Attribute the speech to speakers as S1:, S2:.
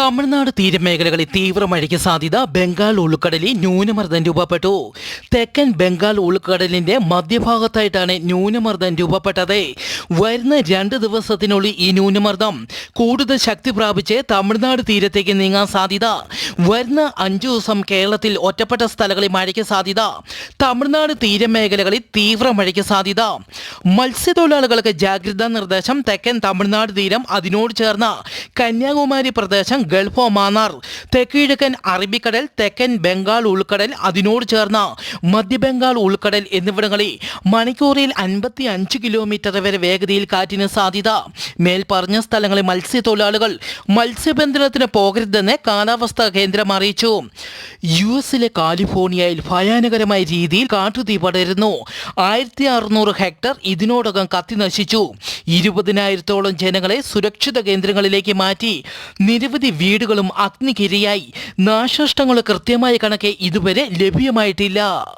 S1: തമിഴ്നാട് തീരമേഖലകളിൽ തീവ്ര മഴയ്ക്ക് സാധ്യത ബംഗാൾ ഉൾക്കടലിൽ ന്യൂനമർദ്ദം രൂപപ്പെട്ടു. തെക്കൻ ബംഗാൾ ഉൾക്കടലിന്റെ മധ്യഭാഗത്തായിട്ടാണ് ന്യൂനമർദ്ദം രൂപപ്പെട്ടത്. വരുന്ന രണ്ട് ദിവസത്തിനുള്ളിൽ ഈ ന്യൂനമർദ്ദം കൂടുതൽ ശക്തി പ്രാപിച്ച് തമിഴ്നാട് തീരത്തേക്ക് നീങ്ങാൻ സാധ്യത. വരുന്ന അഞ്ചു ദിവസം കേരളത്തിൽ ഒറ്റപ്പെട്ട സ്ഥലങ്ങളിൽ മഴയ്ക്ക് സാധ്യത. തമിഴ്നാട് തീരമേഖലകളിൽ തീവ്ര മഴയ്ക്ക് സാധ്യത. മത്സ്യത്തൊഴിലാളികൾക്ക് ജാഗ്രതാ നിർദ്ദേശം തെക്കൻ തമിഴ്നാട് തീരം അതിനോട് ചേർന്ന കന്യാകുമാരി പ്രദേശം ഗൾഫ് മാന്നാർ. തെക്കിഴക്കൻ അറബിക്കടൽ തെക്കൻ ബംഗാൾ ഉൾക്കടൽ അതിനോട് ചേർന്ന മധ്യബംഗാൾ ഉൾക്കടൽ എന്നിവിടങ്ങളിൽ മണിക്കൂറിൽ അൻപത്തി അഞ്ച് കിലോമീറ്റർ വരെ വേഗതയിൽ കാറ്റിന് സാധ്യത. മേൽപ്പറഞ്ഞ സ്ഥലങ്ങളിൽ മത്സ്യത്തൊഴിലാളികൾ മത്സ്യബന്ധനത്തിന് പോകരുതെന്ന് കാലാവസ്ഥാ കേന്ദ്രം അറിയിച്ചു. യു എസിലെ കാലിഫോർണിയയിൽ ഭയാനകരമായ രീതിയിൽ കാട്ടുതീ പടരുന്നു. ആയിരത്തി അറുന്നൂറ് ഹെക്ടർ ഇതിനോടകം കത്തി നശിച്ചു. ഇരുപതിനായിരത്തോളം ജനങ്ങളെ സുരക്ഷിത കേന്ദ്രങ്ങളിലേക്ക് മാറ്റി. നിരവധി വീടുകളും അഗ്നിക്കിരയായി നാശനഷ്ടങ്ങൾ കൃത്യമായ കണക്ക് ഇതുവരെ ലഭ്യമായിട്ടില്ല.